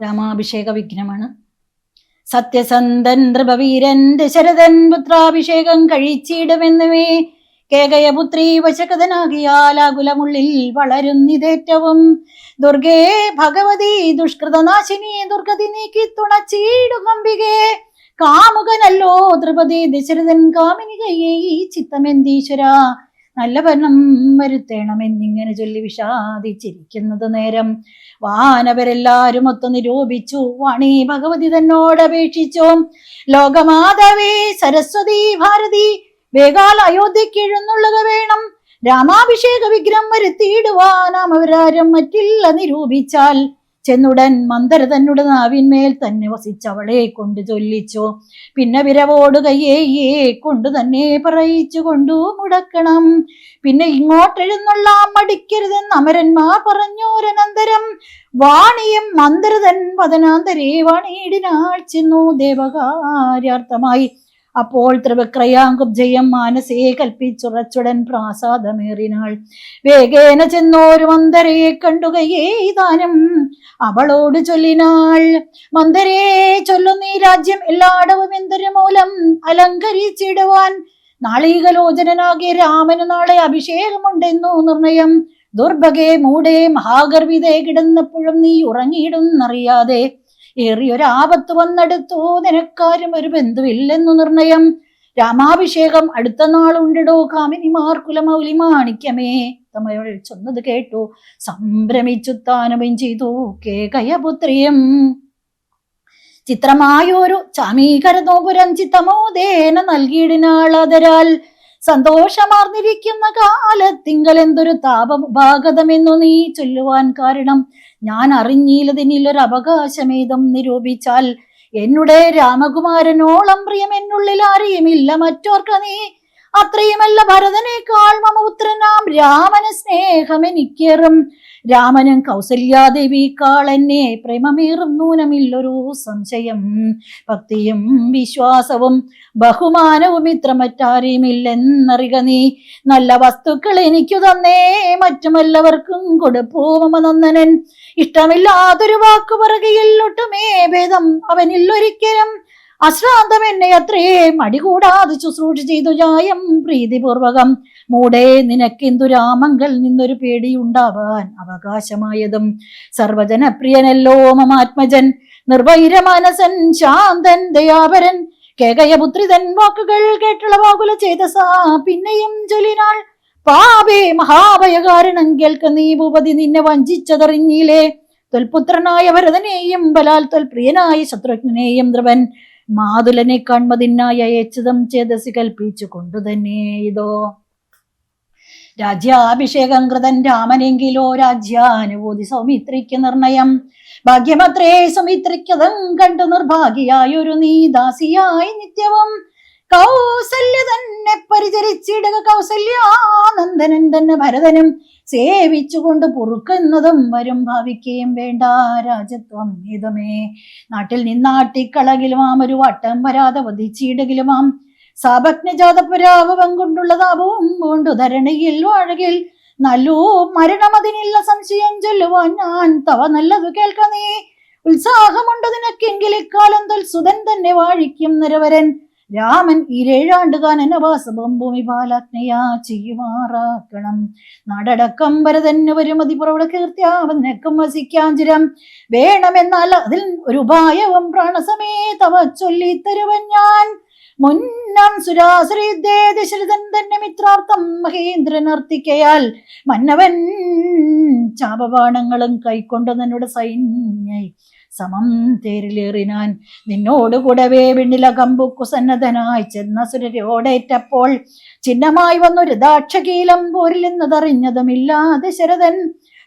രാമാഭിഷേക വിഘ്നമാണ് സത്യസന്ധൻ നൃപവീരന്റെ ദശരഥൻ പുത്രാഭിഷേകം കഴിച്ചിടുമെന്നുമേ കേകയപുത്രി വശകഥനാകിയാൽ ആകുലമുള്ളിൽ വളരുന്നിതേറ്റവും. ദുർഗേ ഭഗവതി ദുഷ്കൃതനാശിനി ദുർഗതി നീക്കി തുണച്ചീടുകമ്പികേ കാമുകനല്ലോ ദ്രുപതി ദശരഥൻ കാമിനികയെ ഈ ചിത്തമെന്തീശ്വര? നല്ല ഭരണം വരുത്തേണം എന്നിങ്ങനെ ചൊല്ലി വിഷാദിച്ചിരിക്കുന്നത് നേരം. വാനവരെല്ലാരും ഒത്തു നിരൂപിച്ചു. വാണി ഭഗവതി തന്നോട് അപേക്ഷിച്ചു. ലോകമാതാവേ സരസ്വതി ഭാരതി വേഗാൽ അയോധ്യയ്ക്ക് എഴുന്നള്ളുക വേണം. രാമാഭിഷേക വിഗ്രഹം വരുത്തിയിടുവാനാം അവരാരും മറ്റില്ല നിരൂപിച്ചാൽ. ചെന്നുടൻ മന്ദര തന്നുടെ നാവിന്മേൽ തന്നെ വസിച്ചവളെ കൊണ്ട് ചൊല്ലിച്ചു. പിന്നെ വിരവോട് കയ്യേയെ കൊണ്ട് തന്നെ പറയിച്ചു കൊണ്ടു മുടക്കണം. പിന്നെ ഇങ്ങോട്ടെഴുന്നുള്ള മടിക്കരുതെന്ന് അമരന്മാർ പറഞ്ഞോരനന്തരം വാണിയും മന്ദരതൻ പതനാന്തരേ വാണിയിടിനാൾ ചെന്നു ദേവകാര്യാർത്ഥമായി. അപ്പോൾ ത്രിവിക്രയാങ്കുബ്ജയം മാനസേ കൽപ്പിച്ചുറച്ചുടൻ പ്രാസാദമേറിനാൾ. വേഗേന ചെന്നോരു മന്ദരയെ കണ്ടുകയേ ദാനം അവളോട് ചൊല്ലിനാൾ. മന്ദരേ ചൊല്ലുന്നീ രാജ്യം എല്ലായിടവും എന്തൊരു മൂലം? അലങ്കരിച്ചിടുവാൻ നാളീകലോചനാകിയ രാമന് നാളെ അഭിഷേകമുണ്ടെന്നു നിർണയം. ദുർഭഗേ മൂടേ മഹാഗർവിതേ കിടന്നപ്പോഴും നീ ഉറങ്ങിയിടുന്നറിയാതെ ഏറിയൊരാപത്ത് വന്നെടുത്തു. നിനക്കാരും ഒരു ബന്ധുവില്ലെന്നു നിർണയം. രാമാഭിഷേകം അടുത്ത നാളുണ്ടിടോ കാമിനിമാർ മൗലി മാണിക്യമേ. തമ്മയോട് കേട്ടു. സംഭ്രമിച്ചു താനുമം ചെയ്തു. കേകയപുത്രിയും ചിത്രമായൊരു ചമീകരതോപുരം ചിത്തമോദേന നൽകിയിടിനാളതരാൽ സന്തോഷമാർന്നിരിക്കുന്ന കാലത്തിങ്കൽ എന്തൊരു താപഭാഗതമെന്നു നീ ചൊല്ലുവാൻ കാരണം. ഞാൻ അറിഞ്ഞില്ലതിനില്ലൊരു അവകാശമേതം നിരൂപിച്ചാൽ. എന്നുടെ രാമകുമാരനോളം പ്രിയം എന്നുള്ളിൽ അറിയുമില്ല മറ്റോർക്ക നീ അത്രയുമല്ല ഭരതനേക്കാൾ മമപുത്രനാം രാമന് സ്നേഹം എനിക്കേറും രാമനും കൗസല്യാദേവിക്കാൾ എന്നെ പ്രേമമേറും നൂനമില്ലൊരു സംശയം. ഭക്തിയും വിശ്വാസവും ബഹുമാനവും ഇത്ര മറ്റാരെയുമില്ലെന്നറിക നീ. നല്ല വസ്തുക്കൾ എനിക്കു തന്നേ മറ്റുമല്ലവർക്കും കൊടുപ്പൂമ മമനന്ദനൻ. ഇഷ്ടമില്ലാതൊരു വാക്കു പറയുകയിൽ ഒട്ടുമേ ഭേദം അവനില്ലൊരിക്കലും എന്നെ അത്രേ മടികൂടാതെ ശുശ്രൂഷ ചെയ്തു ജായം പ്രീതിപൂർവകം. മൂടെ നിനക്കെന്തു രാമങ്കൽ നിന്നൊരു പേടിയുണ്ടാവാൻ അവകാശമായതും. സർവജനപ്രിയനല്ലോ മമാത്മജൻ നിർവൈരമാനസൻ ശാന്തൻ ദയാപരൻ കേകയപുത്രിതൻ വാക്കുകൾ കേട്ടുള്ള വാകുല ചേതസാ. പിന്നെയും ചൊല്ലിനാൾ പാപേ മഹാഭയകാരണം കേൾക്ക നീ ഭൂപതി നിന്നെ വഞ്ചിച്ചതറിഞ്ഞില്ലേ? തൊൽപുത്രനായ ഭരതനെയും ബലാൽ തൊൽപ്രിയനായ ശത്രുഘ്നെയും ധ്രുവൻ മാതുലനെ കാൺമതിനായി അയച്ചതും ചേതസി കൽപ്പിച്ചു കൊണ്ടു തന്നെ ഇതോ. രാജ്യാഭിഷേകം കൃതൻ രാമനെങ്കിലോ രാജ്യാനുഭൂതി സൗമിത്രിക്ക് നിർണയം. ഭാഗ്യമത്രേ സുമിത്രിക്കതം കണ്ടു നിർഭാഗ്യായൊരു നീ ദാസിയായി നിത്യവും. കൗസല്യ തന്നെ പരിചരിച്ചിടുക കൗസല്യാനന്ദനൻ തന്നെ ഭരതനും. സേവിച്ചുകൊണ്ട് പൊറുക്കുന്നതും വരും ഭാവിക്കുകയും വേണ്ട രാജത്വം ഇതുമേ നാട്ടിൽ നിന്നാട്ടിക്കളകിലുമാം ഒരു വട്ടം വരാതെ വധിച്ചിടുകിലുമാം. സാപജ്ഞജാതപുരാഭവം കൊണ്ടുള്ള താപവും കൊണ്ടു ധരണിയിൽ വാഴകിൽ. നല്ലൂ മരണമതിനില്ല സംശയം ചൊല്ലുവാൻ ഞാൻ തവ നല്ലതു കേൾക്ക നീ. ഉത്സാഹമുണ്ട് ഇക്കാലം തൊൽ സുതൻ തന്നെ വാഴിക്കും നിരവരൻ. രാമൻ ഇരേഴാണ്ട് കാനനവാസവും ഭൂമി പാലാജ്ഞയാ ചെയ്യുമാറാക്കണം. നാടടക്കം വരതന്നെ വരുമതി പുറവിടെ കീർത്തിയാവനക്കം വസിക്കാഞ്ചിരം. വേണമെന്നാൽ അതിൽ ഒരു ഉപായവും പ്രാണസമേതവ ചൊല്ലിത്തരുവൻ ഞാൻ. മുന്നം സുരാശ്രീദേ ദശരഥൻ തന്നെ മിത്രാർത്ഥം മഹേന്ദ്രൻ അർത്ഥിക്കയാൽ മന്നവൻ ചാപബാണങ്ങളും കൈക്കൊണ്ട് തന്നെ സൈന്യ സമം തേരിലേറിനാൻ നിന്നോട് കൂടവേ വെണ്ണില കമ്പുക്കു കുസന്നതനായി ചെന്ന സുരരോടേറ്റപ്പോൾ ചിഹ്നമായി വന്നൊരു ദാക്ഷകീലം പോരിൽ നിന്നതറിഞ്ഞതുമില്ലാതെ ശരതൻ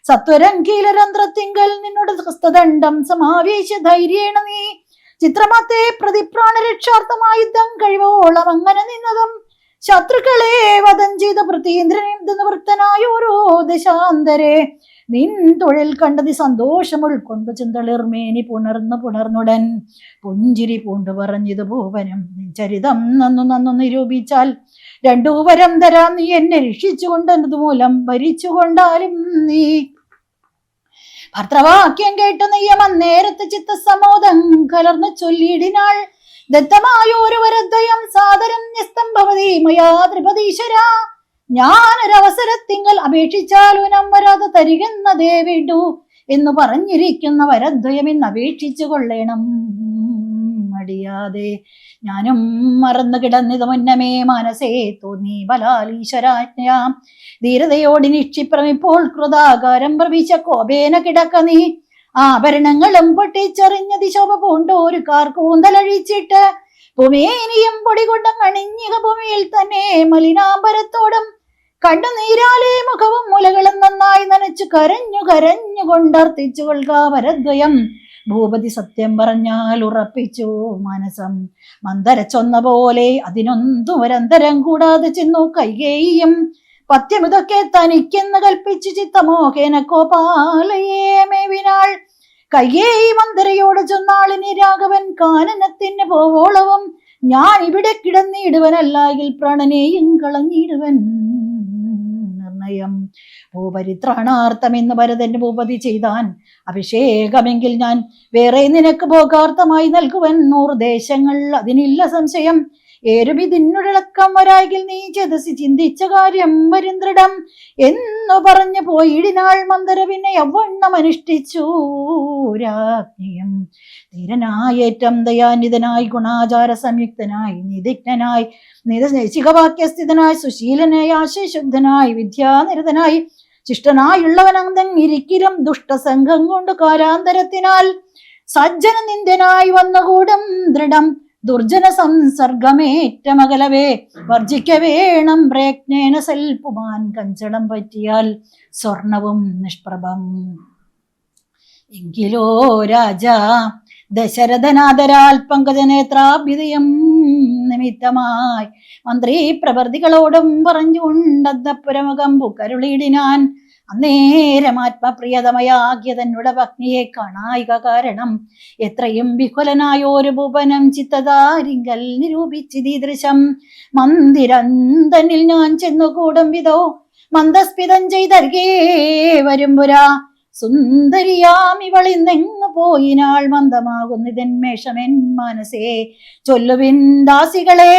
സത്വരം കീലരന്ധ്രത്തിങ്കൽ നിന്നോട് ഹസ്തദണ്ഡം സമാവേശ ധൈര്യേണ നീ. ചിത്രമത്തെ പ്രതിപ്രാണ രക്ഷാർത്ഥമായി യുദ്ധം കഴിവോളം അങ്ങനെ നിന്നതും ശത്രുക്കളെ വധം ചെയ്ത പ്രതീന്ദ്രനെ നിവൃത്തനായ ഓരോ ദശാന്തരെ. നിൻ തൊഴിൽ കണ്ടതി സന്തോഷം ഉൾക്കൊണ്ട് ചിന്തളിർമേനി പുണർന്നു പുണർന്നുടൻ. പുഞ്ചിരി പൂണ്ടു പറഞ്ഞത് ഭൂവനം ചരിതം നന്നു നന്നു നിരൂപിച്ചാൽ രണ്ടു വരം തരാം നീ എന്നെ രക്ഷിച്ചുകൊണ്ടത് മൂലം ഭരിച്ചുകൊണ്ടാലും നീ. ഭർത്തവാക്യം കേട്ടു നെയ്യമം നേരത്തെ ചിത്തസമോദം കലർന്ന് ചൊല്ലിയിടിനാൾ. ദത്തമായോരു വരദ്വയം സാദരം നിസ്തംഭവതി മയാ ത്രിപതീശ്വര ഞാനൊരവസരത്തിങ്കൽ അപേക്ഷിച്ചാലുനം വരാതെ തരികെന്നതേ ദേവിടു എന്ന് പറഞ്ഞിരിക്കുന്ന വരദ്വയം ഇന്ന് അപേക്ഷിച്ചു കൊള്ളേണം. മടിയാതെ ഞാനും മറന്നു കിടന്നിത് മുന്നമേ മനസ്സേ തോന്നി. ബലാലീശ്വരാജ്ഞയാം ധീരതയോടി നിക്ഷിപ്രം ഇപ്പോൾ കൃതാകാരം പ്രവിശ കോപേന കിടക്ക നീ. ആഭരണങ്ങളും പൊട്ടിച്ചെറിഞ്ഞ ദിശോഭ പൂണ്ടോരു കാർ കൂന്തലഴിച്ചിട്ട്. ഭൂമിയെ ഇനിയും പൊടികൊണ്ടും അണിഞ്ഞിക ഭൂമിയിൽ തന്നെ മലിനാംബരത്തോടും കണ്ണുനീരാലെ മുഖവും മുലകളും നന്നായി നനച്ചു കരഞ്ഞു കരഞ്ഞു കൊണ്ടർത്തിച്ചു കൊള്ളുക വരദ്വയം ഭൂപതി സത്യം പറഞ്ഞാൽ ഉറപ്പിച്ചു മനസം. മന്ദരച്ചൊന്ന പോലെ അതിനൊന്നു ഒരന്തരം കൂടാതെ ചെന്നു കൈകേയും. പത്യമിതൊക്കെ തനിക്കെന്ന് കൽപ്പിച്ചു ചിത്തമോഹേന കോപാലയേമേവിനാൾ കയ്യേയി മന്ദരയോട് ചെന്നാളിനി രാഘവൻ കാനനത്തിന് പോവോളവും. ഞാൻ ഇവിടെ കിടന്നിടുവനല്ലായിൽ പ്രണനെയും കളഞ്ഞിടുവൻ. നിർണയം ഭൂപരിത്രാണാർത്ഥം എന്ന് ഭരതന്റെ ഭൂപതി ചെയ്താൻ അഭിഷേകമെങ്കിൽ ഞാൻ വേറെ നിനക്ക് ഭോഗാർത്ഥമായി നൽകുവൻ നൂറ് ദേശങ്ങൾ അതിനില്ല സംശയം. ഏരുമിതിന്നുടക്കം വരാകിൽ നീ ചതസി ചിന്തിച്ച കാര്യം വരിന്ദ്രിടം എന്നു പറഞ്ഞു പോയിടിനാൾ പിന്നെ യവണ്ണം അനുഷ്ഠിച്ചു രാജ്ഞിയും. ധീരനായേറ്റം ദയാനിതനായി ഗുണാചാര സംയുക്തനായി നിതിജ്ഞനായി നിതശികവാക്യസ്ഥിതനായി സുശീലനായി ആശയശുദ്ധനായി വിദ്യാനിരതനായി ശിഷ്ടനായുള്ളവനന്തം ഇരിക്കിലും ദുഷ്ടസംഘം കൊണ്ട് കാരാന്തരത്തിനാൽ സജ്ജന നിന്ദനായി വന്നുകൂടും ദൃഢം. ദുർജന സംസർഗമേറ്റമകലവേ വർജിക്ക വേണം പ്രയജ്ഞേന സൽപുമാൻ കഞ്ചടം പറ്റിയാൽ സ്വർണവും നിഷ്പ്രഭം. എങ്കിലോ രാജ ദശരഥനാദരാൽ പങ്കജനേത്രാഭ്യുദയം നിമിത്തമായി മന്ത്രി പ്രവർത്തികളോടും പറഞ്ഞുകൊണ്ടപ്പുരമുഖം കരുളിയിടിനാൻ അന്നേരം ആത്മപ്രിയതമയാകിയ തന്നുടെ പത്നിയെ കാണായിക കാരണം. എത്രയും വിഹുലനായോരു ഭുവനം ചിത്തതാരിങ്കൽ നിരൂപിച്ചിതീദൃശം മന്ദിരന്തനിൽ ഞാൻ ചെന്നുകൂടും വിധോ. മന്ദസ്പിതം ചെയ്തർഗേ വരുമ്പുരാ. സുന്ദരിയാം ഇവളിന്നെങ്ങു പോയിനാൾ മന്ദമാകുന്നിതന്മേഷമെൻ മനസ്സേ ചൊല്ലുവിൻ ദാസികളെ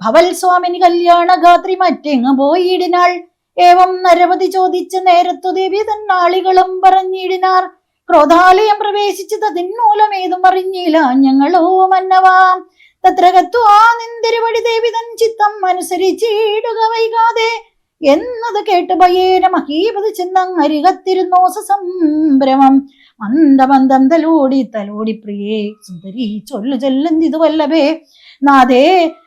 ഭവൽ സ്വാമിനി കല്യാണഗാത്രി മറ്റെങ്ങു പോയിടിനാൾ. ഏവം നരവതി ചോദിച്ച നേരത്തു ദേവി തന്നാളികളും പറഞ്ഞിടിനാർ. ക്രോധാലയം പ്രവേശിച്ചത് ഏതും അറിഞ്ഞില്ല. ഞങ്ങളോ മന്നവാം. തത്ര നിന്തിരി നിന്തിരുവടി ദേവി തൻ ചിത്തം അനുസരിച്ചിടുക വൈകാതെ. എന്നത് കേട്ട് ഭയേന മഹീപതി ചെന്നങ്ങരികത്തിരുന്നോ സസംഭ്രമം. മന്ദമന്ദം തലോടി തലോടി പ്രിയേ സുന്ദരി ചൊല്ലു ചൊല്ലുന്നിതു വല്ലഭേ. നാദേ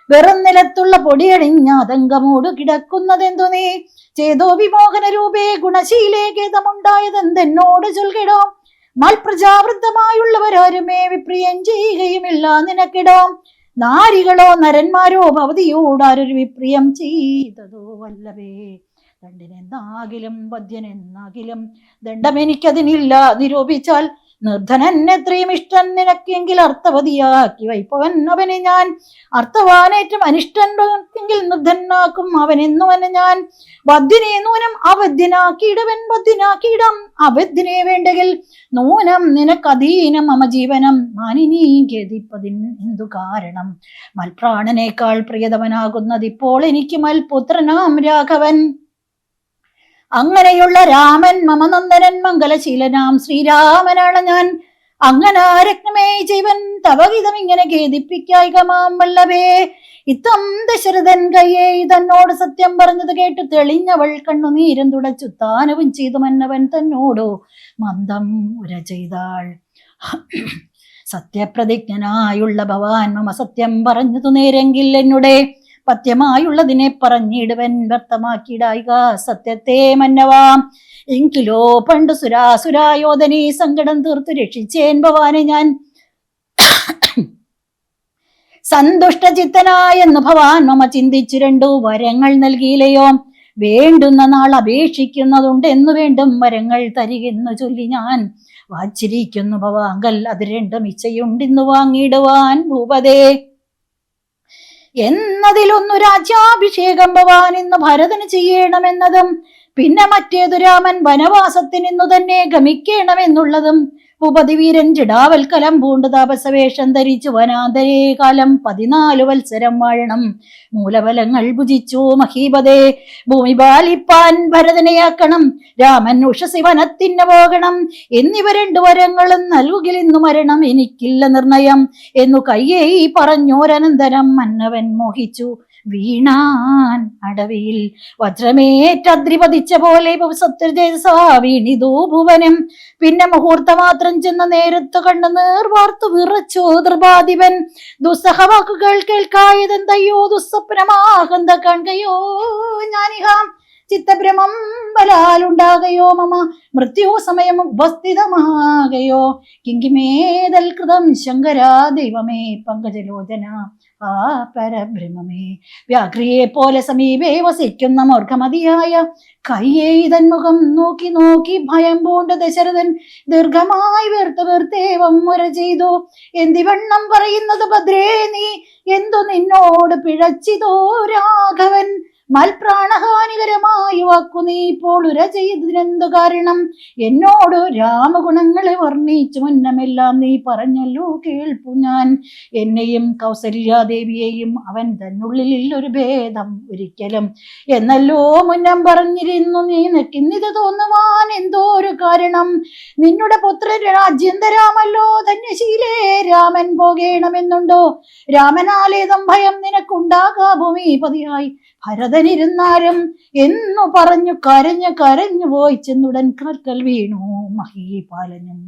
വെറും നിലത്തുള്ള പൊടിയണിഞ്ഞ അതങ്കമോട് കിടക്കുന്നതെന്തു നീ? ചേതോ വിമോഹന രൂപേ ഗുണശീലേ ഗേതമുണ്ടായതെന്തെന്നോട് ചൊൽകിടോ? മൽപ്രജാവൃദ്ധമായുള്ളവരാരുമേ വിപ്രിയം ചെയ്യുകയുമില്ല നിനക്കിടോ? നാരികളോ നരന്മാരോ ഭവതിയോടാരൊരു വിപ്രിയം ചെയ്തതോ വല്ലവേ ദണ്ഡനെന്നാകിലും വദ്യനെന്നാകിലും ദണ്ഡമെനിക്കതിനില്ല നിരൂപിച്ചാൽ നിർധനൻ എത്രയും ഇഷ്ടൻ നിനക്കെങ്കിൽ അർത്ഥവതിയാക്കി വൈപ്പവൻ അവനെ ഞാൻ. അർത്ഥവാനേറ്റം അനിഷ്ടൻ എങ്കിൽ നിർധനാക്കും അവനെന്നുവനെ ഞാൻ. വദ്യനെ നൂനം അവദ്യനാക്കിയിടവൻ വദ്യനാക്കിയിടം. അവദ്യനെ വേണ്ടെങ്കിൽ നൂനം നിനക്കധീനം മമ ജീവനം മാനിനീ ഗതിപ്പതിൻ എന്തു കാരണം? മൽപ്രാണനേക്കാൾ പ്രിയതവനാകുന്നതിപ്പോൾ എനിക്ക് മൽപുത്രനാം രാഘവൻ. അങ്ങനെയുള്ള രാമൻ മമനന്ദനൻ മംഗലശീലനാം. ശ്രീരാമനാണ് ഞാൻ. അങ്ങനാരത്നമേ ജീവൻ തവഹിതം ഇങ്ങനെ ഖേദിപ്പിക്കായികമാം വല്ലഭേ. ഇത്തം ദശരഥൻ കയ്യേ തന്നോട് സത്യം പറഞ്ഞത് കേട്ട് തെളിഞ്ഞവൾ കണ്ണുനീരം തുടച്ചു താനവും ചെയ്തു മന്നവൻ തന്നോടോ മന്ദം ഉര ചെയ്താൾ. സത്യപ്രതിജ്ഞനായുള്ള ഭവാൻ മമ സത്യം പറഞ്ഞതു നേരെങ്കിൽ എന്നുടെ പത്യമായുള്ളതിനെ പറഞ്ഞിടുവൻ വ്യർത്ഥമാക്കിയിടായിക സത്യത്തെ മന്നവാം. എങ്കിലോ പണ്ട് സുരാസുരായോധനെ സങ്കടം തീർത്തു രക്ഷിച്ചേൻ ഭവാനെ ഞാൻ. സന്തുഷ്ടചിത്തനായെന്ന് ഭവാൻ മമ ചിന്തിച്ചു രണ്ടു വരങ്ങൾ നൽകിയില്ലയോ? വേണ്ടുന്ന നാൾ അപേക്ഷിക്കുന്നതുണ്ട് എന്ന് വേണ്ടും വരങ്ങൾ തരികെന്നു ചൊല്ലി ഞാൻ. വാച്ചിരിക്കുന്നു ഭവാങ്കൽ അത് രണ്ടും ഇച്ഛയുണ്ടിന്നു വാങ്ങിയിടുവാൻ ഭൂപതേ. എന്നതിലൊന്നു രാജ്യാഭിഷേകം ഭവാൻ ഇന്ന് ഭരതന് ചെയ്യണമെന്നതും പിന്നെ മറ്റേതു രാമൻ വനവാസത്തിനിന്നു തന്നെ ഗമിക്കണമെന്നുള്ളതും ഉപതിവീരൻ ജിടാവൽക്കലം പൂണ്ട് താപസവേഷം ധരിച്ചു വനാന്തരേ കാലം പതിനാല് വത്സരം വാഴണം. മൂലബലങ്ങൾ ഭുജിച്ചു മഹീപതേ ഭൂമി പാലിപ്പാൻ ഭരതനെയാക്കണം. രാമൻ ഉഷസി വനത്തിന് പോകണം. എന്നിവ രണ്ടു വരങ്ങളും നൽകുകിൽ ഇന്നു മരണം എനിക്കില്ല നിർണയം. എന്നു കയ്യേയി പറഞ്ഞോരനന്തരം മന്നവൻ മോഹിച്ചു. വീണാൻ അടവിയിൽ. വജ്രമേറ്റദ്രിപതിച്ച പോലെ സത്യജയസാ വീണിതൂ ഭുവനം. പിന്നെ മുഹൂർത്തമാത്രം ചെന്ന നേരത്തു കണ്ണു നീർവാർത്തു വിറച്ചു ദൃപാധിപൻ ദുസ്സഹവാക്കുകൾ കേൾക്കായതെന്തയ്യോ? ദുസ്വപ്നമാകന്ത കൺകയോ ഞാനിഹാം ചിത്തഭ്രമം ബലാലുണ്ടാകയോ? മമ മൃത്യു സമയം ഉപസ്ഥിതമാകയോ? കിങ്കിമേതൽ കൃതം ശങ്കരാ ദൈവമേ പങ്കജലോചന. ആ പരബ്രഹ്മമേ. വ്യാഘ്രിയെ പോലെ സമീപേ വസിക്കുന്ന മൂർഖമതിയായ കയ്യേതൻ മുഖം നോക്കി നോക്കി ഭയം പൂണ്ട ദശരഥൻ ദീർഘമായി വീർത്ത് വീർത്തേവം മുര ചെയ്തു. എന്തിവണ്ണം പറയുന്നത് ഭദ്രേ നീ എന്തു നിന്നോട് പിഴച്ചിതോ രാഘവൻ? മൽപ്രാണഹാനികരമായ വാക്കു നീ ഇപ്പോൾ ഉര ചെയ്തതിനെന്തു കാരണം? എന്നോട് രാമഗുണങ്ങളെ വർണിച്ചു മുന്നമെല്ലാം നീ പറഞ്ഞല്ലോ കേൾപ്പു ഞാൻ. എന്നെയും കൗസല്യാദേവിയെയും അവൻ തന്നുള്ളിൽ ഒരു ഭേദം ഒരിക്കലും. എന്നല്ലോ മുന്നം പറഞ്ഞിരുന്നു നീ നിൽക്കുന്നിത് തോന്നുവാൻ എന്തോ ഒരു കാരണം? നിന്നുടെ പുത്രൻ രാജ്യന്തരാമല്ലോ ധന്യശീലേ രാമൻ പോകേണമെന്നുണ്ടോ? രാമനാലേതം ഭയം നിനക്കുണ്ടാകാ ഭൂമിപതിയായി. ഭരതനിരുന്നാലും എന്നു പറഞ്ഞു കരഞ്ഞു കരഞ്ഞു പോയി ചെന്നുടൻ കാർക്കൽ വീണു മഹീപാലനും.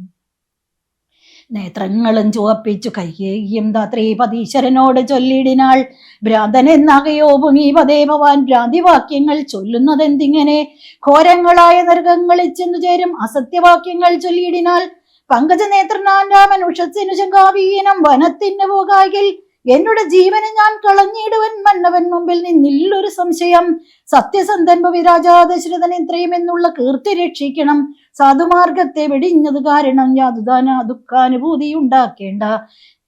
നേത്രങ്ങളും ചുവപ്പിച്ചു കയ്യേയും ധാത്രി പതീശ്വരനോട് ചൊല്ലിടിനാൾ. ഭ്രാന്തനെന്നാകയോ ഭൂമിപതേ ഭവാൻ ഭ്രാന്തിവാക്യങ്ങൾ ചൊല്ലുന്നതെന്തിങ്ങനെ? ഘോരങ്ങളായ നൃഗങ്ങളിൽ ചെന്നു ചേരും അസത്യവാക്യങ്ങൾ ചൊല്ലിയിടിനാൽ പങ്കജനേത്രനാൻ രാമൻ ഉഷസ്സിനു ശങ്കാവീനം വനത്തിന് പോകാകിൽ എന്നുടെ ജീവനെ ഞാൻ കളഞ്ഞിടുവൻ മന്നവൻ മുമ്പിൽ നിന്നില്ലൊരു സംശയം. സത്യസന്ധൻ വിരാജാ ദശരഥൻ ഇത്രയും എന്നുള്ള കീർത്തി രക്ഷിക്കണം. സാധുമാർഗത്തെ വെടിഞ്ഞത് കാരണം യാതുദാന ദുഃഖാനുഭൂതി ഉണ്ടാക്കേണ്ട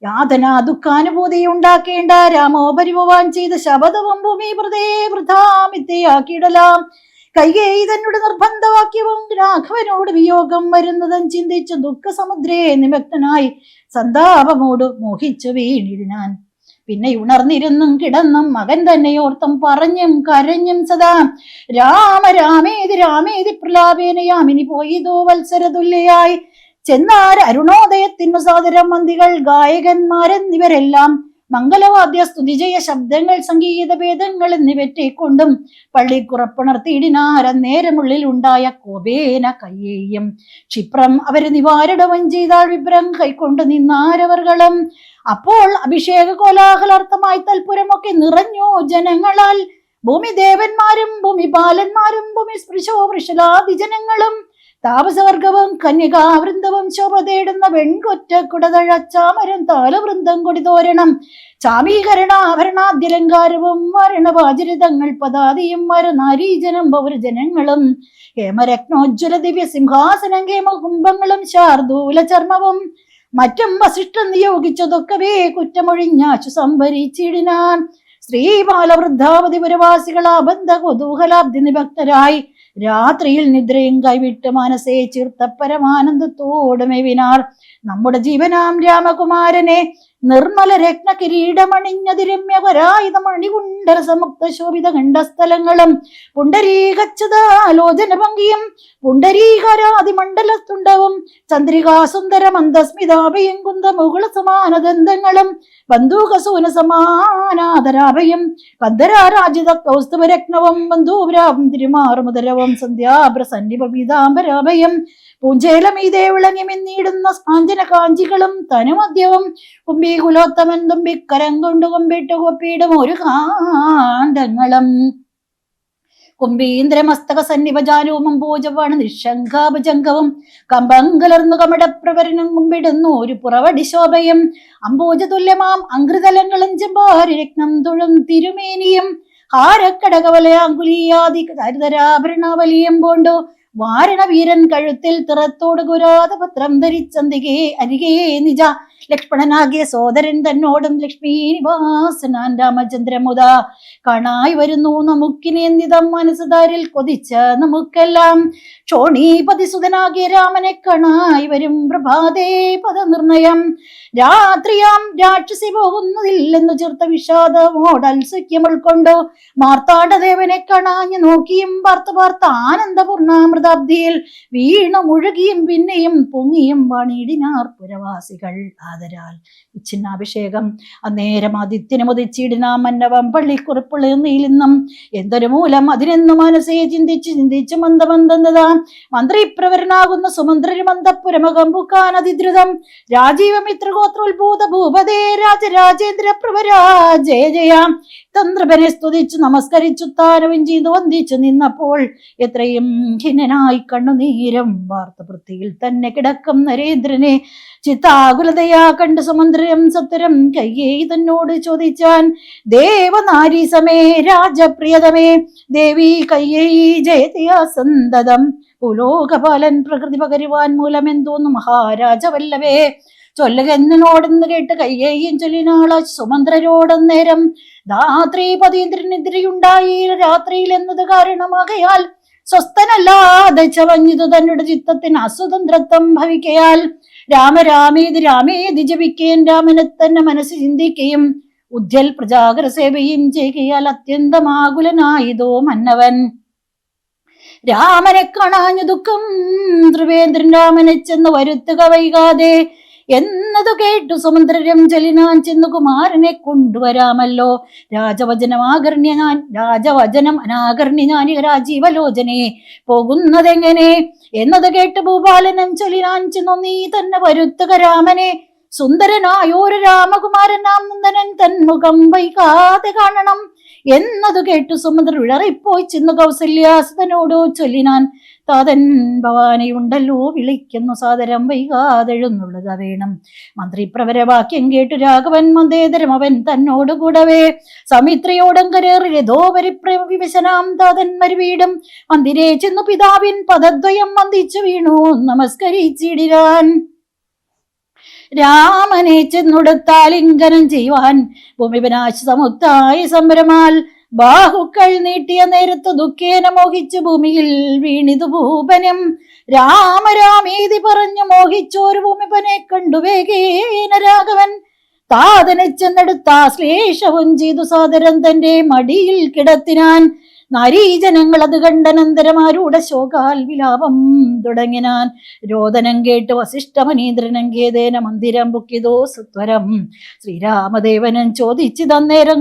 യാതന ദുഃഖാനുഭൂതി ഉണ്ടാക്കേണ്ട രാമോപരിഭവാൻ ചെയ്ത ശബദവും ഭൂമി വൃതേ വൃഥാമിത്തയാക്കിയിടലാം കൈകേയി തന്നോട് നിർബന്ധവാക്യവും രാഘവനോട് വിയോഗം വരുന്നതും ചിന്തിച്ചു ദുഃഖസമുദ്രേ നിമഗ്നായി സന്താപമോട് മോഹിച്ചു വീണിടിനാൻ പിന്നെ ഉണർന്നിരുന്നും കിടന്നും മകൻ തന്നെ ഓർത്തും പറഞ്ഞും കരഞ്ഞും സദാ രാമ രാമേതി രാമേതി പ്രലാപേനയാമിനി പോയി പോയിതോ വത്സരതുല്യായി ചെന്നാർ അരുണോദയത്തിനു സാദരം മന്തികൾ ഗായകന്മാരെന്നിവരെല്ലാം മംഗലവാദ്യ സ്തുതിജയ ശബ്ദങ്ങൾ സംഗീത ഭേദങ്ങൾ എന്നിവറ്റെക്കൊണ്ടും പള്ളിക്കുറപ്പുണർത്തിയിടിനാര നേരമുള്ളിൽ ഉണ്ടായ കോപേന കയ്യേയും. ക്ഷിപ്രം അവർ നിവാരണവും ചെയ്താൽ വിഭ്രം കൈക്കൊണ്ട് നിന്നാരവർകളും അപ്പോൾ അഭിഷേക കോലാഹലാർത്ഥമായി തൽപുരമൊക്കെ നിറഞ്ഞു ജനങ്ങളാൽ. ഭൂമി ദേവന്മാരും ഭൂമി ബാലന്മാരും ഭൂമി സ്പൃശോ വൃഷലാദി ജനങ്ങളും താപസവർഗവും കന്യകാവൃന്ദവും ശോഭ തേടുന്ന വെൺകൊറ്റ കുടതഴച്ചാമരം താലവൃന്ദം കൊടിതോരണം ചാമീകരണാഭരണാദ്യലങ്കാരവും മരണവാചരിതങ്ങൾ പതാതിയും മരനാരീജനം പൗരജനങ്ങളും ഹേമരത്നോജ്വല ദിവ്യ സിംഹാസനം ഹേമകുംഭങ്ങളും ശാർദൂല ചർമ്മവും. മറ്റും വസിഷ്ഠം നിയോഗിച്ചതൊക്കവേ കുറ്റമൊഴിഞ്ഞാശു സംഭരിച്ചിടിനാൻ. ശ്രീ ബാലവൃദ്ധാവതി പുരവാസികൾ അബന്ധ കുതൂഹലാബ്ധി നിഭക്തരായി. രാത്രിയിൽ നിദ്രയും കൈവിട്ട് മനസ്സേ ചീർത്ത പരമാനന്ദത്തോടുമെവിനാർ നമ്മുടെ ജീവനാം രാമകുമാരനെ നിർമ്മല രത്ന കിരീടമണിഞ്ഞതി രമ്യപരായുധ മണികുണ്ടല സമുക്ത ശോഭിത ഖണ്ഡസ്ഥലങ്ങളും പുണ്ടരീകച്ചതാലോചന ഭംഗിയും പുണ്ടരീകരാതി മണ്ഡലത്തുണ്ടവും ചന്ദ്രികാസുന്ദര മന്ദസ്മിതാഭയം കുന്ത മുകുള സമാനദന്തങ്ങളും ബന്ധൂകസൂന സമാനാദരാഭയും കന്ദരാരാജിത കൗസ്തുഭരത്നവും ബന്ധൂരാം തിരുമാറുമുദരവും സന്ധ്യാപ്രസന്നിപ പീതാംബരാഭയം പൂഞ്ചേലമീതേ വിളങ്ങിമെന്നിടുന്ന സ്പാഞ്ചന കാഞ്ചികളും തനുമദ്യവും കുമ്പി കുലോത്തമൻ തുമ്പിക്കരം കൊണ്ട് കുമ്പിട്ട് കൊപ്പിയിടും ഒരു കാന്തങ്ങളും കുംഭീന്ദ്രമസ്തക സന്നിപജാലൂമം പൂജവാണ് നിശങ്കാപജംഗവും കമ്പം കലർന്നു കമടപ്രവരനും കുമ്പിടുന്നു ഒരു പുറവടി ശോഭയും. അമ്പൂജ തുല്യമാം അങ്കൃതലങ്ങളും ചെമ്പാരിരത്നം തുഴും തിരുമേനിയും. ഹാരക്കടകവലയാങ്കുലിയാദി ഹരിതരാഭരണാവലിയും പോണ്ടു. വാരണവീരൻ കഴുത്തിൽ തിറത്തോട് ഗുരാതപത്രം ധരിച്ചന്തികേ അരികേ നിജ. ലക്ഷ്മണനാകിയ സോദരൻ തന്നോടും ലക്ഷ്മി നിവാസനാൻ രാമചന്ദ്രമുത കാണായി വരുന്നു നമുക്കിനെ നിതം മനസ്സുതാരിൽ കൊതിച്ച് നമുക്കെല്ലാം. ക്ഷോണീപതി സുതനാകിയ രാമനെ കാണായി വരും പ്രഭാതേ പദനിർണയം രാത്രിയാം രാക്ഷസി പോകുന്നതില്ലെന്നു ചേർത്ത വിഷാദമോടൽസുഖ്യം ഉൾക്കൊണ്ടു മാർത്താണ്ഡദേവനെ കാണാഞ്ഞു നോക്കിയും പാർത്ത് പാർത്ത് ആനന്ദപൂർണാമൃതാബ്ദിയിൽ വീണ മുഴുകിയും പിന്നെയും പൊങ്ങിയും പണിയിടിനാർ പുരവാസികൾ ആദരാൽ. വിച്ഛിന്നാഭിഷേകം അന്നേരം ആദിത്യന് മുതിച്ചിടിനാം മന്നവം പള്ളിക്കുറിപ്പുള്ളിന്നും എന്തൊരു മൂലം അതിനെന്നു മനസ്സേ ചിന്തിച്ച് ചിന്തിച്ച് മന്ദമന്തെന്നതാം മന്ത്രിപ്രവരനാകുന്ന സുമന്ത്രര് മന്ദപുരമകം പുക്കാൻ അതിദ്രുതം രാജീവമിത്രഗോത്രോത്ഭൂത ഭൂപതേ രാജരാജേന്ദ്ര പ്രവരാ. ജയ തന്ത്രപനെ സ്തുതിച്ചു നമസ്കരിച്ചു താരവും ചെയ്തു വന്ദിച്ചു നിന്നപ്പോൾ എത്രയും ഖിന്നനായി കണ്ണുനീരം വാർത്തവൃത്തിയിൽ തന്നെ കിടക്കും നരേന്ദ്രനെ. ചിത്താകുലതയാ കണ്ട് സുമന്ത്രം സത്വരം കയ്യേ തന്നോട് ചോദിച്ചാൻ ദേവനാരി സമേ രാജപ്രിയതമേ ദേവി കയ്യേ ജയതയാ സന്തതം ഭൂലോകപാലൻ പ്രകൃതി പകരുവാൻ മൂലമെന്തോന്നു മഹാരാജവല്ലവേ ചൊല്ലകെന്നോടെന്ന് കേട്ട് കയ്യേയും ചൊല്ലിനാള സുമന്ത്രരോടന്നേരം ധാത്രി പതീന്ദ്രനെതിരെയുണ്ടായി രാത്രിയിൽ എന്നത് കാരണമാകയാൽ സ്വസ്ഥനല്ലാതെ ചവഞ്ഞിതു തന്നുടെ ചിത്തത്തിന് അസ്വതന്ത്രത്വം ഭവിക്കയാൽ രാമരാമേതി രാമേതി ജപിക്കുകയും രാമനെ തന്നെ മനസ്സ് ചിന്തിക്കുകയും ഉജ്ജൽ പ്രജാകര സേവയും ചെയ്യുകയാൽ അത്യന്തമാകുലനായതോ മന്നവൻ. രാമനെ കാണാഞ്ഞു ദുഃഖം ത്രിവേന്ദ്രൻ രാമനെ ചെന്ന് വരുത്തുക വൈകാതെ എന്നതു കേട്ടു സുമന്ത്രരം ചലിനാൻ ചെന്നു കുമാരനെ കൊണ്ടുവരാമല്ലോ. രാജവചനം ആകർണ്യ ഞാൻ രാജവചനം അനാകർണ്യ ഞാൻ രാജീവലോചനെ. പോകുന്നതെങ്ങനെ? എന്നത് കേട്ട് ഭൂപാലനം ചൊല്ലിനാൻ ചെന്നു നീ തന്നെ വരുത്തുക രാമനെ. സുന്ദരനായോരു രാമകുമാരൻ നാം നന്ദനൻ തന്മുഖം വൈകാതെ കാണണം. എന്നതു കേട്ടു സുമന്ദ്ര വിളറിപ്പോയി ചെന്നു കൗസല്യാസുതനോടോ ചൊല്ലിനാൻ താതൻ ഭവാനിയുണ്ടല്ലോ വിളിക്കുന്നു സാദരം വൈകാതെഴുന്നുള്ളത് വേണം. മന്ത്രിപ്രവരവാക്യം കേട്ടു രാഘവൻ മന്ദേതരം അവൻ തന്നോട് കൂടവേ. സമിത്രയോടും കരേറി രഥോപരിപ്രവിവശനാം താതൻ മരുവീടും. മന്ദിരേ ചെന്നു പിതാവിൻ പദദ്വയം വന്ദിച്ചു വീണു നമസ്കരിച്ചിടിരാൻ. രാമനെ ചെന്നുടുത്താലിംഗനം ചെയ്യുവാൻ. ഭൂമിപനാശ സമുത്തായി സംരമാൽ ബാഹുക്കൾ നീട്ടിയ നേരത്ത് ദുഃഖേന മോഹിച്ചു ഭൂമിയിൽ വീണിതു ഭൂപനം. രാമരാമേതി പറഞ്ഞു മോഹിച്ചോരു ഭൂമിപനെ കണ്ടു വേഗേന രാഘവൻ. താതനെ ചെന്നെടുത്താശ്ലേഷവും ചെയ്തു സാദരം തന്റെ മടിയിൽ കിടത്തിനാൻ. നാരീജനങ്ങൾ അത് കണ്ടനന്തരമാരൂട ശോകാൽ വിലാപം തുടങ്ങിനാൻ രോദനം കേട്ട് വസിഷ്ഠമനീന്ദ്രനങ്കേതേന മന്ദിരം പൊക്കിതോ സുത്വരം ശ്രീരാമദേവനൻ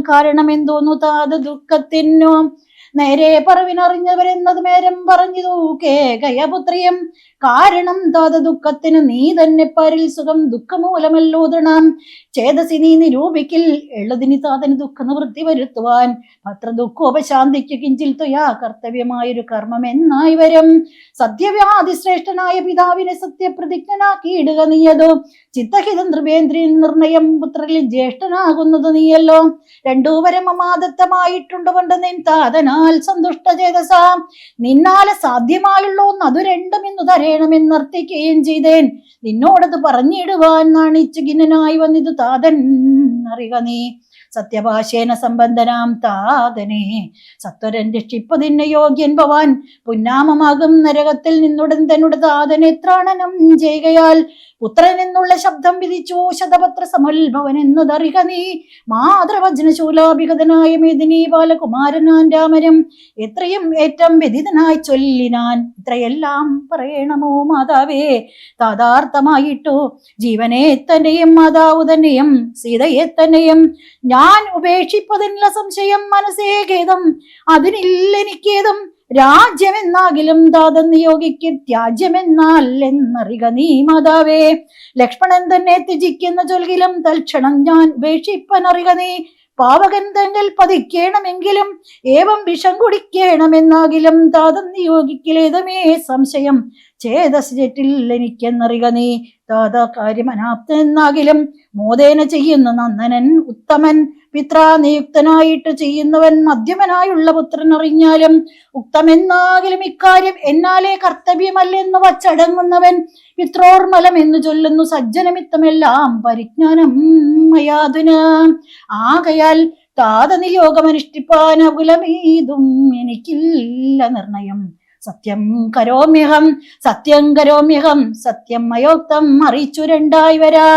കാരണം എന്തോന്നു താത് ദുഃഖത്തിനോ നേരെ പറവിനറിഞ്ഞവരെന്നത് നേരം പറഞ്ഞതു കേകയപുത്രിയം കാരണം താത ദുഃഖത്തിന് നീ തന്നെ പരിൽ സുഖം ദുഃഖമൂലമല്ലോ ദൃണം. ചേതസി നീ നിരൂപിക്കിൽ എള്ളതിന് താതന് ദുഃഖ നിവൃത്തി വരുത്തുവാൻ. അത്ര ദുഃഖോപശാന്തിക്ക് കിഞ്ചിൽ തുയാ കർത്തവ്യമായൊരു കർമ്മം എന്നായി വരും. സത്യവ്യാധി ശ്രേഷ്ഠനായ പിതാവിനെ സത്യപ്രതിജ്ഞനാക്കിയിടുക നീയതോ. ചിത്തഹിതം നൃപേന്ദ്രിയൻ നിർണയം പുത്രരിൽ ജ്യേഷ്ഠനാകുന്നത് നീയല്ലോ. രണ്ടു വരം അമാദത്തമായിട്ടുണ്ട് കൊണ്ട് നിൻ താതനാൽ സന്തുഷ്ട ചേതസ നിന്നാലെ സാധ്യമായുള്ളോന്ന് അതു രണ്ടും ഇന്നു തരേണമെന്നർത്ഥിക്കുകയും ചെയ്തേൻ. നിന്നോടത് പറഞ്ഞിടുവാൻ നാണിച്ചു ഗിന്നനായി വന്നിതു താതൻ. അറിക നീ. സത്യഭാഷേന സംബന്ധനാം താതനെ. സത്വരൻ രക്ഷിപ്പതിന് യോഗ്യൻ ഭവാൻ. പുന്നാമമാകും നരകത്തിൽ നിന്നുടൻ തന്നുടെ താതനെ ത്രാണനം ചെയ്യുകയാൽ. പുത്രൻ എന്നുള്ള ശബ്ദം വിധിച്ചു ശതപത്ര സമൽഭവൻ എന്നതറിക നീ. മാതൃവചനശൂലാഭിഗതനായ മേദിനി ബാലകുമാരനാൻ രാമനും എത്രയും ഏറ്റം വ്യതിതനായി ചൊല്ലിനാൻ. ഇത്രയെല്ലാം പറയണമോ മാതാവേ? താതാർത്ഥമായിട്ടു ജീവനെ തന്നെയും മാതാവ് തന്നെയും സീതയെ തന്നെയും ഞാൻ ഉപേക്ഷിപ്പതിനുള്ള സംശയം മനസ്സേകേതം? അതിനില്ല എനിക്കേതും? രാജ്യമെന്നാകിലും താതൻ നിയോഗിക്ക് ത്യാജ്യമെന്നാൽ എന്നറിക നീ മാതാവേ. ലക്ഷ്മണൻ തന്നെ ത്യജിക്കുന്ന ചൊൽകിലും തൽക്ഷണം ഞാൻ ഉപേക്ഷിപ്പനറിക നീ. പാവകൻ തങ്ങൾ പതിക്കേണമെങ്കിലും ഏവം വിഷം കുടിക്കേണമെന്നാകിലും താതം നിയോഗിക്കലേതമേ സംശയം. ചേതസ് ജറ്റിൽ എനിക്കെന്നറിക നീ താത കാര്യമനാപ്തെന്നാകിലും മോദേന ചെയ്യുന്ന നന്ദനൻ ഉത്തമൻ. പിത്രാ നിയുക്തനായിട്ട് ചെയ്യുന്നവൻ മധ്യമനായുള്ള പുത്രൻ അറിഞ്ഞാലും ഉക്തമെന്നാകിലും ഇക്കാര്യം എന്നാലേ കർത്തവ്യമല്ലെന്ന് വച്ചടങ്ങുന്നവൻ പിത്രോർമലം എന്ന് ചൊല്ലുന്നു സജ്ജനമിത്തമെല്ലാം പരിജ്ഞാനം ആകയാൽ താതനിയോഗമനുഷ്ഠിപ്പാൻ അകുലമേതും എനിക്കില്ല നിർണയം. സത്യം കരോമ്യഹം സത്യം കരോമ്യഹം സത്യം മയോക്തം അറിയിച്ചു രണ്ടായി വരാ.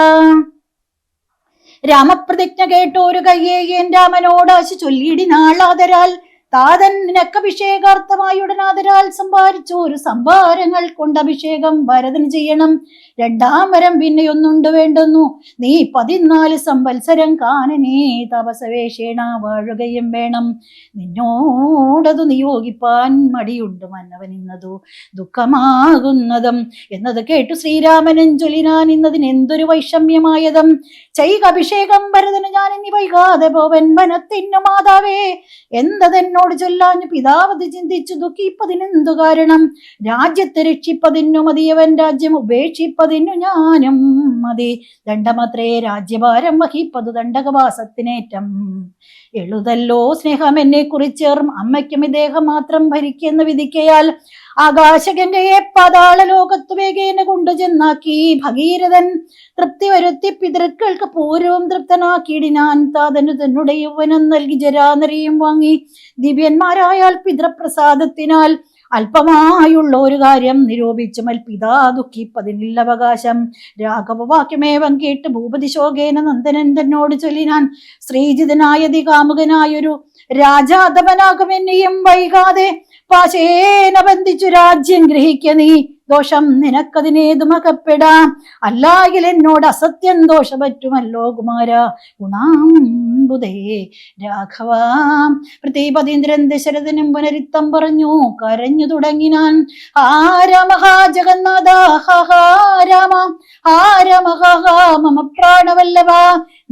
രാമപ്രതിജ്ഞ കേട്ട ഒരു കയ്യേയൻ ചൊല്ലിയിടി ചൊല്ലിയിടിനാളാതരാൽ താതൻ നിനക്കഭിഷേകാർത്ഥമായി ഉടനാതരാൽ സംഭാരിച്ചു. ഒരു സംഭാരങ്ങൾ കൊണ്ട് അഭിഷേകം ഭരതന് ചെയ്യണം. രണ്ടാം വരം പിന്നെയൊന്നുണ്ട് വേണ്ടുന്നു. നീ പതിനാല് സംവത്സരം കാനനേ തപസവേഷേണ വാഴുകയും വേണം. നിന്നോടതു നിയോഗിപ്പാൻ മടിയുണ്ട് മന്നവൻ ഇന്നതു ദുഃഖമാകുന്നതും. എന്നത് കേട്ടു ശ്രീരാമനൻ ചൊലിനാൻ ഇന്നതിന് എന്തൊരു വൈഷമ്യമായതും. ചെയ്ക അഭിഷേകം ഭരതന് ഞാൻ ഇനി വൈകാതെ പോവൻ വനത്തിന്നു മാതാവേ. എന്തതെന്നോട് ചൊല്ലാഞ്ഞു പിതാവത് ചിന്തിച്ചു ദുഃഖിപ്പതിനെന്തു കാരണം? രാജ്യത്തെ രക്ഷിപ്പതിനു മതിയവൻ രാജ്യം ഉപേക്ഷിപ്പതിനു ഞാനും മതി. ദണ്ഡമത്രേ രാജ്യഭാരം വഹിപ്പതു ദണ്ഡകവാസത്തിനേറ്റം. എഴുതല്ലോ സ്നേഹം എന്നെ കുറിച്ചേറും അമ്മയ്ക്കും ഇദ്ദേഹം മാത്രം ഭരിക്കുന്ന വിധിക്കയാൽ ആകാശഗംഗയെ പാതാള ലോകത്ത് വേഗേന കൊണ്ടുചെന്നാക്കി. ഭഗീരഥൻ തൃപ്തി വരുത്തി പിതൃക്കൾക്ക് പൂർവം തൃപ്തനാക്കിയിടിനാൻ താതനു തന്നെ യൗവനം നൽകി ജരാനരിയും വാങ്ങി. ദിവ്യന്മാരായാൽ പിതൃപ്രസാദത്തിനാൽ അല്പമായുള്ള ഒരു കാര്യം നിരൂപിച്ചു മൽപിതാ ദുഃഖിപ്പതിനില്ല അവകാശം. രാഘവവാക്യമേവം കേട്ട് ഭൂപതി ശോകേന നന്ദനൻ തന്നോട് ചൊല്ലിനാൻ. ശ്രീജിതനായതി കാമുകനായൊരു രാജാധവനാകുമെന്നെയും വൈകാതെ പാശേന ബന്ധിച്ചു രാജ്യം ഗ്രഹിക്ക നീ. ദോഷം നിനക്കതിനേതുമകപ്പെടാം. അല്ലായിൽ എന്നോട് അസത്യം ദോഷ പറ്റുമല്ലോ കുമാര. ഗുണാംബുദേ രാഘവാം. പ്രതീപതീന്ദ്രൻ ദശരഥനും പുനരിത്തം പറഞ്ഞു കരഞ്ഞു തുടങ്ങിനാൻ. ആരമഹാജഗന്നാഥ രാമ ഹാ രാമ. ആ രാമ ഹാ ഹാ മമ പ്രാണവല്ലഭ.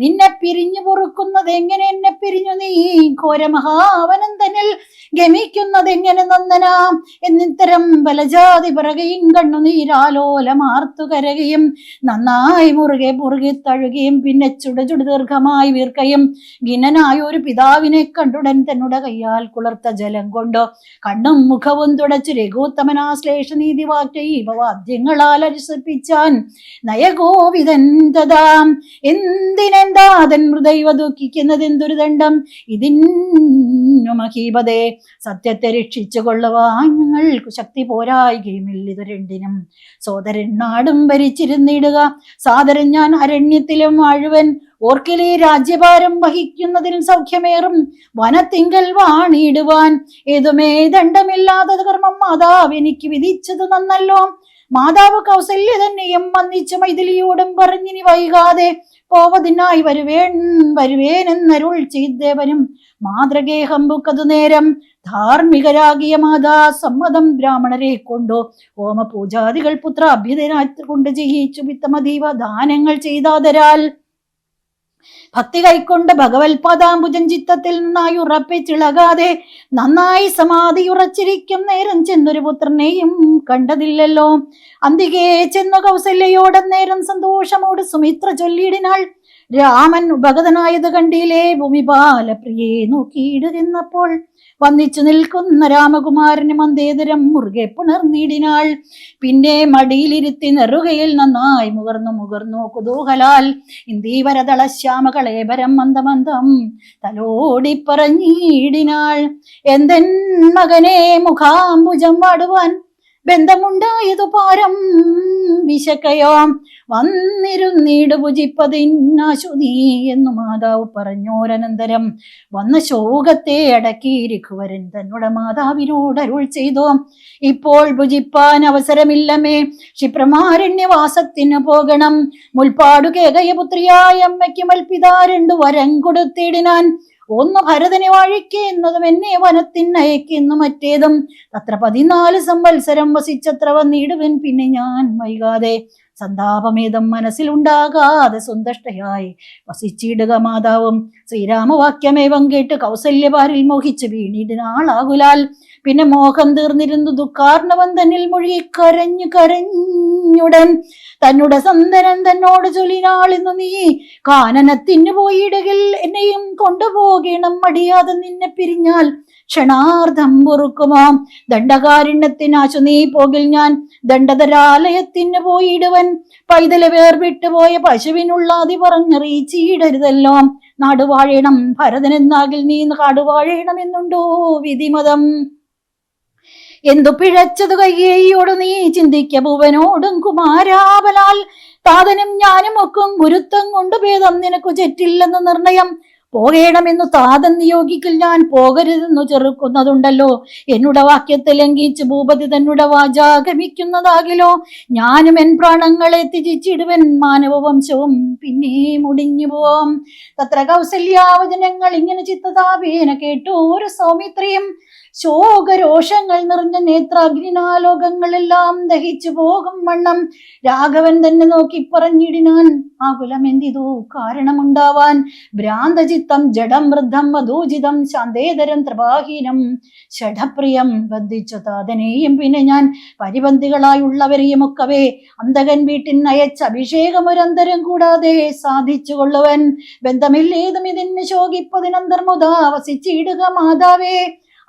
നിന്നെ പിരിഞ്ഞു പൊറുക്കുന്നത് എങ്ങനെ എന്നെ പിരിഞ്ഞു നീ? ഘോരമഹാവനന്തനിൽ ഗമിക്കുന്നത് എങ്ങനെ നന്ദനാം? എന്നിത്തരം ബലജാതി പിറകയും കണ്ണുനീരാലോലമാർത്തുകരകയും നന്നായി മുറുകെ മുറുകെ തഴുകയും പിന്നെ ചുട ചുട ദീർഘമായി വീർക്കയും ഖിന്നനായ ഒരു പിതാവിനെ കണ്ടുടൻ തന്നുടെ കയ്യാൽ കുളർത്ത ജലം കൊണ്ടോ കണ്ണും മുഖവും തുടച്ചു രഘുത്തമനാ ശ്ലേഷനീതി വാക്യവാദ്യങ്ങളാൽ അനുസരിപ്പിച്ചാൻ നയകോവിതൻ തഥാം എന്തിനെന്താതൻ മൃദൈവ ദുഃഖിക്കുന്നത് എന്തൊരു ദണ്ഡം? ഇതിന്നു മഹീപതേ സത്യത്തെ രക്ഷിച്ചു കൊള്ളുവാൻ ഞങ്ങൾക്ക് ശക്തി പോരായികയുമില്ല ഇത് രണ്ടിനും. സോദരൻ നാടും ഭരിച്ചിരുന്നിടുക. സാദരൻ ഞാൻ അരണ്യത്തിലും ആഴുവൻ. ഓർക്കിലെ രാജ്യഭാരം വഹിക്കുന്നതിൽ സൗഖ്യമേറും. വനത്തിങ്കൽ വാണിയിടുവാൻ. ഏതുമേ ദണ്ഡമില്ലാത്തത് കർമ്മം മാതാവ് എനിക്ക് വിധിച്ചത് നന്നല്ലോ. മാതാവ് കൗസല്യ തന്നെയും വന്നിച്ച മൈഥിലിയോടും പറഞ്ഞിനി വൈകാതെ പോവതിനായി വരുവേൻ എന്നരുൾ ചെയ്തവനും മാതൃഗേഹം ബുക്കതു നേരം ധാർമ്മികരാകിയ മാതാ സമ്മതം ബ്രാഹ്മണരെ കൊണ്ടോ. ഹോമ പൂജാദികൾ പുത്ര അഭ്യുതനായി കൊണ്ട് ചെയ്യിച്ചു വിത്തമതീവ ദാനങ്ങൾ ചെയ്താതരാൽ ഭക്തി കൈക്കൊണ്ട് ഭഗവത് പാദാംബുജൻ ചിത്തത്തിൽ നന്നായി ഉറപ്പിച്ചിളകാതെ നന്നായി സമാധി ഉറച്ചിരിക്കും നേരം ചെന്നൊരു പുത്രനെയും കണ്ടതില്ലല്ലോ. അന്തികേ ചെന്നു കൗസല്യയോടെ നേരം സന്തോഷമോട് സുമിത്ര ചൊല്ലിയിടിനാൾ രാമൻ ഉപഗതനായത് കണ്ടില്ലേ? ഭൂമിപാല പ്രിയെ നോക്കിയിടുന്നപ്പോൾ വന്നിച്ചു നിൽക്കുന്ന രാമകുമാരന് മന്ദേതരം മുറുകെ പുണർന്നിടിനാൾ. പിന്നെ മടിയിലിരുത്തി നെറുകയിൽ നന്നായി മുകർന്നു മുകർന്നു കുതൂഹലാൽ ഇന്ദീവരതള ശ്യാമകളേബരം മന്ദമന്ദം തലോടി പറഞ്ഞിടിനാൾ എന്തെൻ മകനെ മുഖാംബുജം വാടുവാൻ ബന്ധമുണ്ടായതു പാരം വിശക്കയോ. വന്നിരുന്നീട് ഭുജിപ്പതിന്നാശു നീ എന്നു മാതാവ് പറഞ്ഞോരനന്തരം വന്ന ശോകത്തെ അടക്കിയിരിക്കുവരൻ തന്നുടെ മാതാവിനോട് അരുൾ ചെയ്തോ. ഇപ്പോൾ ഭുജിപ്പാൻ അവസരമില്ലമേ ക്ഷിപ്രമാരണ്യവാസത്തിന് പോകണം. മുൽപ്പാടു കേകയപുത്രിയായ അമ്മയ്ക്ക് മൽപിതാ രണ്ടു വരം കൊടുത്തിടിനാൻ. ഒന്ന് ഭരതനെ വഴിക്കുന്നതും എന്നെ വനത്തിനയക്കുന്നു മറ്റേതും. അത്ര പതിനാല് സംവത്സരം വസിച്ചത്ര വന്നിടുവൻ പിന്നെ ഞാൻ വൈകാതെ. സന്താപമേതം മനസ്സിലുണ്ടാകാതെ സന്തുഷ്ടയായി വസിച്ചിടുക മാതാവും. ശ്രീരാമവാക്യമേവം കേട്ട് കൗസല്യപാരിൽ മോഹിച്ച് വീണിടിനാളാകുലാൽ. പിന്നെ മോഹം തീർന്നിരുന്നു ദുഃഖാർണവൻ തന്നിൽ മുഴുകി കരഞ്ഞു കരഞ്ഞുടൻ. തന്നുടെ സന്ദനൻ തന്നോട് ചൊല്ലിനാളിന്നു നീ കാനനത്തിന് പോയിടകിൽ എന്നെയും കൊണ്ടുപോകണം മടിയാതെ നിന്നെ പിരിഞ്ഞാൽ ക്ഷണാർദ്ധം പൊറുക്കുമോ ദണ്ഡകാരുണ്യത്തിനാശു നീ പോകിൽ ഞാൻ ദണ്ഡതരാലയത്തിന് പോയിടുവൻ. പൈതലെ വേർവിട്ടുപോയ പശുവിനുള്ളാതി പറഞ്ഞറിയിച്ചിടരുതല്ലോ. നാടുവാഴണം ഭരതനെന്നാകിൽ നീ കാടുവാഴണമെന്നുണ്ടോ വിധിമതം? എന്തു പിഴച്ചത് കയ്യേയോട് നീ ചിന്തിക്ക ഭുവനോടും കുമാരാവലാൽ താതനും ഞാനും ഒക്കും ഗുരുത്വം കൊണ്ട് ഭേദം നിനക്കു ചെറ്റില്ലെന്ന് നിർണയം. പോകേണമെന്നു താതൻ നിയോഗിക്കൽ ഞാൻ പോകരുതെന്നു ചെറുക്കുന്നതുണ്ടല്ലോ. എന്നുടെ വാക്യത്തെ ലംഘിച്ച് ഭൂപതി തന്നുടെ വാചാഗമിക്കുന്നതാകിലോ ഞാനും എൻ പ്രാണങ്ങളെ ത്യജിച്ചിടുവൻ മാനവവംശവും പിന്നെ മുടിഞ്ഞു പോവാം. തത്ര കൗസല്യാവചനങ്ങൾ ഇങ്ങനെ ചിത്തതാപേന കേട്ടു ഒരു സൗമിത്രിയും ശോകരോഷങ്ങൾ നിറഞ്ഞ നേത്രാഗ്നിനാലോകങ്ങളെല്ലാം ദഹിച്ചു പോകും വണ്ണം. രാഘവൻ തന്നെ നോക്കി പറഞ്ഞിടിനാൻ ആ കുലം എന്തിതോ കാരണമുണ്ടാവാൻ. ഭ്രാന്തചിത്തം ജഡം വൃദ്ധം മധൂജിതം ശാന്തേതരം ത്രിപാഹീനം ഷഠപ്രിയം ബന്ധിച്ചു താതനെയും പിന്നെ ഞാൻ. പരിബന്ധികളായുള്ളവരെയും ഒക്കവേ അന്തകൻ വീട്ടിൻ അയച്ച അഭിഷേകം ഒരന്തരം കൂടാതെ സാധിച്ചു കൊള്ളുവൻ. ബന്ധമില്ലേതും ഇതിന് ശോകിപ്പതിനന്തർമുതാ വസിച്ചിടുക മാതാവേ.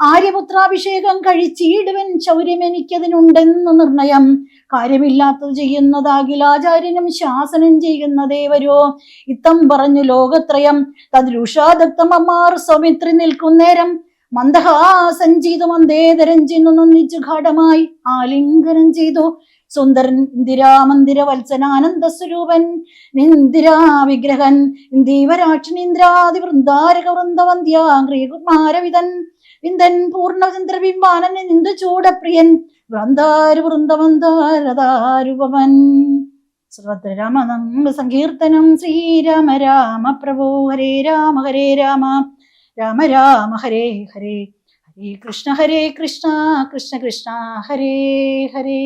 ആര്യപുത്രാഭിഷേകം കഴിച്ചിടുവൻ ശൗര്യമെനിക്കതിനുണ്ടെന്നു നിർണയം. കാര്യമില്ലാത്തത് ചെയ്യുന്നതാകിൽ ആചാര്യനും ശാസനം ചെയ്യുന്ന ദേവരോ. ഇത്തം പറഞ്ഞു ലോകത്രയം. തദ്രുഷാദത്തമ്മമാർ സ്വമിത്രി നിൽക്കുന്നേരം നേരം. ചെയ്തു മന്ദേതരം ചെന്നു നന്ദിച്ചു ഘടമായി. ആലിംഗനം ചെയ്തു. സുന്ദരൻ ഇന്ദിരാമന്ദിര വത്സനാനന്ദ സ്വരൂപൻ നിന്ദിരാ വിഗ്രഹൻ ഇന്ദീവരാക്ഷണീന്ദ്രാതി വൃന്ദാരക വൃന്ദവന്ധ്യാംഗ്രീകുമാരവിതൻ വിന്ദൻ പൂർണചന്ദ്രബിംബാനൻ നിന്ദു ചൂടപ്രിയൻ? വൃന്ദാരു വൃന്ദവന്താരതാരുപവൻ സർവത്ര സങ്കീർത്തനം ശ്രീരാമ രാമ പ്രഭോ ഹരേ രാമ ഹരേ രാമ. രാമ രാമ ഹരേ ഹരേ. ഹരേ കൃഷ്ണ ഹരേ കൃഷ്ണ. കൃഷ്ണ കൃഷ്ണ ഹരേ ഹരേ.